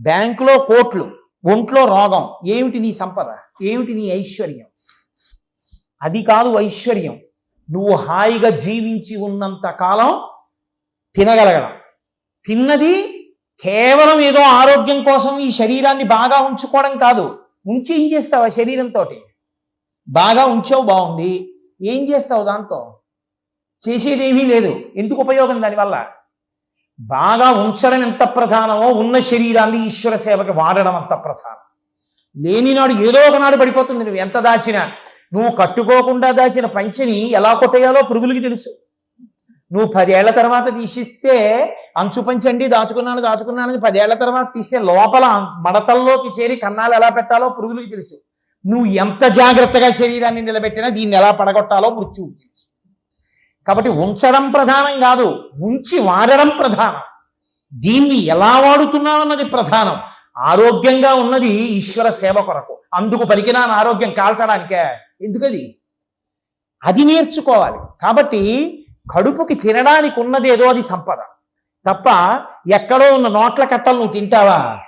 బ్యాంకులో కోట్లు ఒంట్లో రోగం. ఏమిటి నీ సంపద? ఏమిటి నీ ఐశ్వర్యం? అది కాదు ఐశ్వర్యం. నువ్వు హాయిగా జీవించి ఉన్నంత కాలం తినగలగడం. తిన్నది కేవలం ఏదో ఆరోగ్యం కోసం ఈ శరీరాన్ని బాగా ఉంచుకోవడం కాదు. ఉంచి ఏం చేస్తావు ఆ శరీరంతో బాగా ఉంచావు బాగుంది. ఏం చేస్తావు దాంతో? చేసేది ఏమీ లేదు. ఎందుకు ఉపయోగం దానివల్ల? బాగా ఉంచడం ఎంత ప్రధానమో ఉన్న శరీరాన్ని ఈశ్వర సేవకి వాడడం అంత ప్రధానం. లేనినాడు ఏదో ఒకనాడు పడిపోతుంది నువ్వు. ఎంత దాచినా? నువ్వు కట్టుకోకుండా దాచిన పంచిని ఎలా కొట్టేయాలో పురుగులకి తెలుసు. నువ్వు పదేళ్ళ తర్వాత తీసిస్తే అంచు పంచండి దాచుకున్నాను దాచుకున్నానని పదేళ్ళ తర్వాత తీస్తే లోపల మడతల్లోకి చేరి కన్నాలు ఎలా పెట్టాలో పురుగులకి తెలుసు. నువ్వు ఎంత జాగ్రత్తగా శరీరాన్ని నిలబెట్టినా దీన్ని ఎలా పడగొట్టాలో మృత్యువు తెలుసు. కాబట్టి ఉంచడం ప్రధానం కాదు ఉంచి వాడడం ప్రధానం. దీన్ని ఎలా వాడుతున్నావు అన్నది ప్రధానం. ఆరోగ్యంగా ఉన్నది ఈశ్వర సేవ కొరకు. అందుకు పలికినాను ఆరోగ్యం కాల్చడానికే. ఎందుకది? అది నేర్చుకోవాలి. కాబట్టి కడుపుకి తినడానికి ఉన్నది ఏదో అది సంపద. తప్ప ఎక్కడో ఉన్న నోట్ల కట్టలు నువ్వు తింటావా?